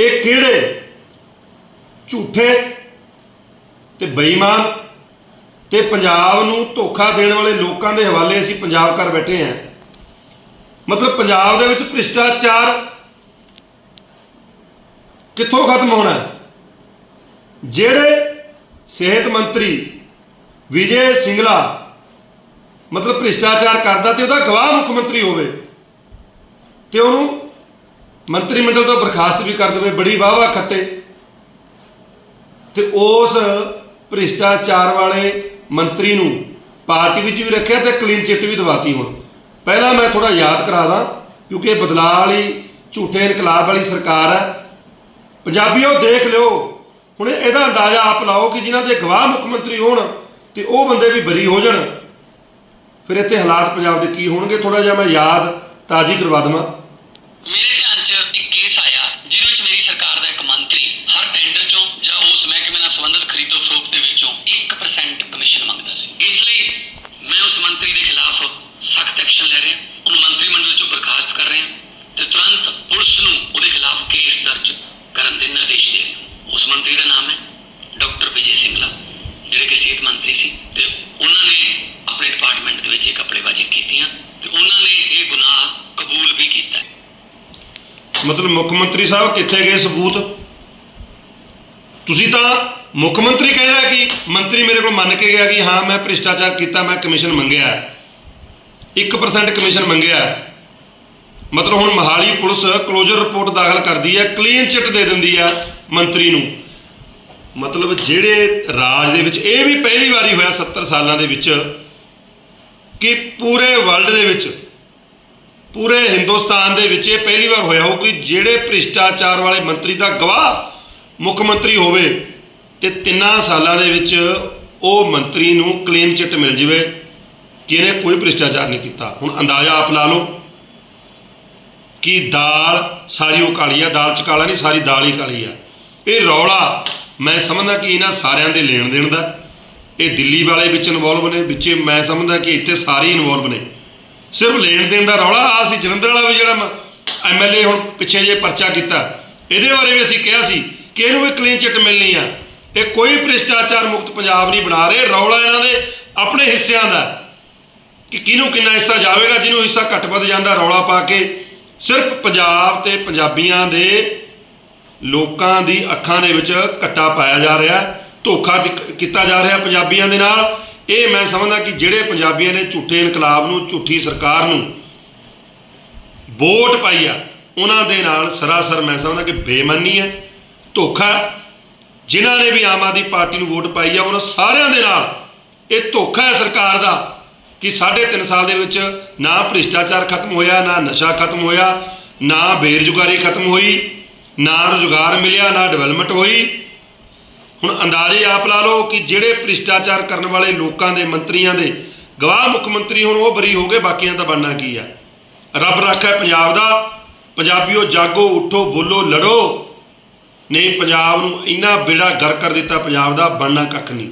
ਇਹ ਕਿਹੜੇ? ਝੂਠੇ ਤੇ ਬੇਈਮਾਨ ਤੇ ਪੰਜਾਬ ਨੂੰ ਧੋਖਾ ਦੇਣ ਵਾਲੇ ਲੋਕਾਂ ਦੇ ਹਵਾਲੇ ਅਸੀਂ ਪੰਜਾਬ ਕਰ ਬੈਠੇ ਹਾਂ। ਮਤਲਬ ਪੰਜਾਬ ਦੇ ਵਿੱਚ ਭ੍ਰਿਸ਼ਟਾਚਾਰ ਕਿੱਥੋਂ ਖਤਮ ਹੋਣਾ? ਜਿਹੜੇ ਸਿਹਤ ਮੰਤਰੀ ਵਿਜੇ ਸਿੰਗਲਾ ਮਤਲਬ ਭ੍ਰਿਸ਼ਟਾਚਾਰ ਕਰਦਾ ਤੇ ਉਹਦਾ ਗਵਾਹ ਮੁੱਖ ਮੰਤਰੀ ਹੋਵੇ ਤੇ ਉਹਨੂੰ ਮੰਤਰੀ ਮੰਡਲ ਤੋਂ ਬਰਖਾਸਤ ਵੀ ਕਰ ਦੇਵੇ, ਬੜੀ ਵਾਹ-ਵਾਹ ਖੱਟੇ। ਤੇ ਉਸ ਭ੍ਰਿਸ਼ਟਾਚਾਰ ਵਾਲੇ ਮੰਤਰੀ ਨੂੰ ਪਾਰਟੀ ਵਿੱਚ ਵੀ ਰੱਖਿਆ ਤੇ ਕਲੀਨ ਚਿੱਟ ਵੀ ਦਵਾਤੀ ਹੁਣ। ਪਹਿਲਾਂ ਮੈਂ ਥੋੜਾ ਯਾਦ ਕਰਾ ਦਾਂ, ਕਿਉਂਕਿ ਇਹ ਬਦਲਾਅ ਵਾਲੀ ਝੂਠੇ ਇਨਕਲਾਬ ਵਾਲੀ ਸਰਕਾਰ ਹੈ। ਪੰਜਾਬੀਓ, ਦੇਖ ਲਿਓ। ਹੁਣ ਇਹਦਾ ਅੰਦਾਜ਼ਾ ਆਪ ਲਾਓ ਕਿ ਜਿਨ੍ਹਾਂ ਦੇ ਗਵਾਹ ਮੁੱਖ ਮੰਤਰੀ ਹੋਣ ਤੇ ਉਹ ਬੰਦੇ ਵੀ ਬਰੀ ਹੋ ਜਾਣ। ਫਿਰ ਇੱਥੇ ਹਾਲਾਤ ਪੰਜਾਬ ਦੇ ਕੀ ਹੋਣਗੇ ਥੋੜਾ ਜਿਹਾ ਮੈਂ ਯਾਦ ਤਾਜ਼ੀ ਕਰਵਾ ਦਵਾਂ। ਮੇਰੇ ਧਿਆਨ 'ਚ ਇੱਕ ਕੇਸ ਆਇਆ ਜਿਹਦੇ ਵਿੱਚ ਮੇਰੀ ਸਰਕਾਰ ਦਾ ਇੱਕ ਮੰਤਰੀ ਹਰ ਟੈਂਡਰ 'ਚੋਂ ਜਾਂ ਉਸ ਮਹਿਕਮੇ ਨਾਲ ਸੰਬੰਧਿਤ ਖਰੀਦੋ ਫਰੋਖਤ ਦੇ ਵਿੱਚੋਂ 1% ਕਮਿਸ਼ਨ ਮੰਗਦਾ ਸੀ ਇਸ ਲਈ ਮੈਂ ਉਸ ਮੰਤਰੀ ਦੇ ਖਿਲਾਫ ਸਖਤ ਐਕਸ਼ਨ ਲੈ ਰਿਹਾ ਉਹਨੂੰ ਮੰਤਰੀ ਮੰਡਲ 'ਚੋਂ ਬਰਖਾਸਤ ਕਰ ਰਿਹਾ ਤੇ ਤੁਰੰਤ ਪੁਲਿਸ ਨੂੰ ਉਹਦੇ ਖਿਲਾਫ ਕੇਸ ਦਰਜ ਕਰਨ ਦੇ ਨਿਰਦੇਸ਼ ਦੇ ਰਿਹਾ ਉਸ ਮੰਤਰੀ ਦਾ ਨਾਮ ਹੈ ਡਾਕਟਰ ਵਿਜੇ ਸਿੰਗਲਾ ਜਿਹੜੇ ਕਿ ਸਿਹਤ ਮੰਤਰੀ ਸੀ ਤੇ ਉਹਨਾਂ ਨੇ ਆਪਣੇ ਡਿਪਾਰਟਮੈਂਟ ਦੇ ਵਿੱਚ ਇਹ ਕਪੜੇਬਾਜ਼ੀਆਂ ਕੀਤੀਆਂ ਤੇ ਉਹਨਾਂ ਨੇ ਇਹ ਗੁਨਾਹ ਕਬੂਲ ਵੀ ਕੀਤਾ ਹੈ ਮਤਲਬ ਮੁੱਖ ਮੰਤਰੀ ਸਾਹਿਬ ਕਿੱਥੇ ਗਏ ਸਬੂਤ? ਤੁਸੀਂ ਤਾਂ ਮੁੱਖ ਮੰਤਰੀ ਕਹਿੰਦਾ ਕਿ ਮੰਤਰੀ ਮੇਰੇ ਕੋਲ ਮੰਨ ਕੇ ਗਿਆ ਕਿ ਹਾਂ, ਮੈਂ ਭ੍ਰਿਸ਼ਟਾਚਾਰ ਕੀਤਾ, ਮੈਂ ਕਮਿਸ਼ਨ ਮੰਗਿਆ। ਹੈ। 1% ਕਮਿਸ਼ਨ ਮੰਗਿਆ। ਮਤਲਬ ਹੁਣ ਮਹਾਲੀ ਪੁਲਿਸ ਕਲੋਜ਼ਰ ਰਿਪੋਰਟ ਦਾਖਲ ਕਰਦੀ ਹੈ ਕਲੀਨ ਚਿੱਟ ਦੇ ਦਿੰਦੀ ਆ ਮੰਤਰੀ ਨੂੰ। ਮਤਲਬ ਜਿਹੜੇ ਰਾਜ ਦੇ ਵਿੱਚ, ਇਹ ਵੀ ਪਹਿਲੀ ਵਾਰੀ ਹੋਇਆ 70 ਸਾਲਾਂ ਦੇ ਵਿੱਚ, ਕਿ ਪੂਰੇ ਵਰਲਡ ਦੇ ਵਿੱਚ ਪੂਰੇ ਹਿੰਦੁਸਤਾਨ ਦੇ ਵਿੱਚ ਇਹ ਪਹਿਲੀ ਵਾਰ ਹੋਇਆ ਹੋ ਕਿ ਜਿਹੜੇ ਭ੍ਰਿਸ਼ਟਾਚਾਰ ਵਾਲੇ ਮੰਤਰੀ ਦਾ ਗਵਾਹ ਮੁੱਖ ਮੰਤਰੀ ਹੋਵੇ ਤੇ ਤਿੰਨਾਂ ਸਾਲਾਂ ਦੇ ਵਿੱਚ ਉਹ ਮੰਤਰੀ ਨੂੰ ਕਲੀਨ ਚਿੱਟ ਮਿਲ ਜਾਵੇ ਕਿ ਇਹਨੇ ਕੋਈ ਭ੍ਰਿਸ਼ਟਾਚਾਰ ਨਹੀਂ ਕੀਤਾ। ਹੁਣ ਅੰਦਾਜ਼ਾ ਆਪ ਲਾ ਲਓ ਕਿ ਦਾਲ ਸਾਰੀ ਉਹ ਕਾਲੀ ਆ, ਦਾਲ ਚ ਕਾਲਾ ਨਹੀਂ, ਸਾਰੀ ਦਾਲ ਹੀ ਕਾਲੀ ਆ। ਇਹ ਰੌਲਾ ਮੈਂ ਸਮਝਦਾ ਕਿ ਇਹਨਾਂ ਸਾਰਿਆਂ ਦੇ ਲੈਣ ਦੇਣ ਦਾ। ਇਹ ਦਿੱਲੀ ਵਾਲੇ ਵਿੱਚ ਇਨਵੋਲਵ ਨੇ, ਵਿੱਚੇ ਮੈਂ ਸਮਝਦਾ ਕਿ ਇੱਥੇ ਸਾਰੇ ਇਨਵੋਲਵ ਨੇ। ਸਿਰਫ ਲੈਣ ਦੇਣ ਦਾ ਰੌਲਾ ਆ ਸੀ ਜਲੰਧਰ ਵਾਲਾ ਵੀ ਜਿਹੜਾ ਐਮਐਲਏ ਹੁਣ ਪਿੱਛੇ ਜੇ ਪਰਚਾ ਕੀਤਾ। ਇਹਦੇ ਬਾਰੇ ਵੀ ਅਸੀਂ ਕਿਹਾ ਸੀ ਕਿ ਇਹਨੂੰ ਵੀ ਕਲੀਨ ਚਿੱਟ ਮਿਲਣੀ ਆ। ਇਹ ਕੋਈ ਭ੍ਰਿਸ਼ਟਾਚਾਰ ਮੁਕਤ ਪੰਜਾਬ ਨਹੀਂ ਬਣਾ ਰਹੇ, ਰੌਲਾ ਇਹਨਾਂ ਦੇ ਆਪਣੇ ਹਿੱਸਿਆਂ ਦਾ। ਕਿ ਕਿਹਨੂੰ ਕਿੰਨਾ ਹਿੱਸਾ ਜਾਵੇਗਾ, ਜਿਹਨੂੰ ਹਿੱਸਾ ਘੱਟ ਵੱਧ ਜਾਂਦਾ, ਰੌਲਾ ਪਾ ਕੇ ਸਿਰਫ ਪੰਜਾਬ ਤੇ ਪੰਜਾਬੀਆਂ ਦੇ ਲੋਕਾਂ ਦੀ ਅੱਖਾਂ ਦੇ ਵਿੱਚ ਕੱਟਾ ਪਾਇਆ ਜਾ ਰਿਹਾ, ਧੋਖਾ ਕੀਤਾ ਜਾ ਰਿਹਾ ਪੰਜਾਬੀਆਂ ਦੇ ਨਾਲ। ਇਹ ਮੈਂ ਸਮਝਦਾ ਕਿ ਜਿਹੜੇ ਪੰਜਾਬੀਆਂ ਨੇ ਝੂਠੇ ਇਨਕਲਾਬ ਨੂੰ, ਝੂਠੀ ਸਰਕਾਰ ਨੂੰ ਵੋਟ ਪਾਈ ਆ, ਉਹਨਾਂ ਦੇ ਨਾਲ ਸਰਾਸਰ ਮੈਂ ਸਮਝਦਾ ਕਿ ਬੇਈਮਾਨੀ ਹੈ, ਧੋਖਾ ਜਿਨ੍ਹਾਂ ਨੇ ਵੀ ਆਮ ਆਦਮੀ ਪਾਰਟੀ ਨੂੰ ਵੋਟ ਪਾਈ ਆ, ਉਹਨਾਂ ਸਾਰਿਆਂ ਦੇ ਨਾਲ ਇਹ ਧੋਖਾ ਹੈ ਸਰਕਾਰ ਦਾ ਕਿ ਸਾਢੇ ਤਿੰਨ ਸਾਲ ਦੇ ਵਿੱਚ ਨਾ ਭ੍ਰਿਸ਼ਟਾਚਾਰ ਖਤਮ ਹੋਇਆ, ਨਾ ਨਸ਼ਾ ਖਤਮ ਹੋਇਆ, ਨਾ ਬੇਰੁਜ਼ਗਾਰੀ ਖਤਮ ਹੋਈ, ਨਾ ਰੁਜ਼ਗਾਰ ਮਿਲਿਆ, ਨਾ ਡਿਵੈਲਪਮੈਂਟ ਹੋਈ। ਹੁਣ ਅੰਦਾਜ਼ੇ ਆਪ ਲਾ ਲਓ ਕਿ ਜਿਹੜੇ ਭ੍ਰਿਸ਼ਟਾਚਾਰ ਕਰਨ ਵਾਲੇ ਲੋਕਾਂ ਦੇ ਮੰਤਰੀਆਂ ਦੇ ਗਵਾਹ ਮੁੱਖ ਮੰਤਰੀ ਹੁਣ ਉਹ ਬਰੀ ਹੋ ਗਏ, ਬਾਕੀਆਂ ਦਾ ਬਣਨਾ ਕੀ ਆ? ਰੱਬ ਰਾਖਾ ਪੰਜਾਬ ਦਾ, ਪੰਜਾਬੀਓ ਜਾਗੋ, ਉੱਠੋ, ਬੋਲੋ, ਲੜੋ। ਨਹੀਂ, ਪੰਜਾਬ ਨੂੰ ਇੰਨਾ ਬੇੜਾ ਗਰ ਕਰ ਦਿੱਤਾ, ਪੰਜਾਬ ਦਾ ਬਣਨਾ ਕੱਖ ਨਹੀਂ।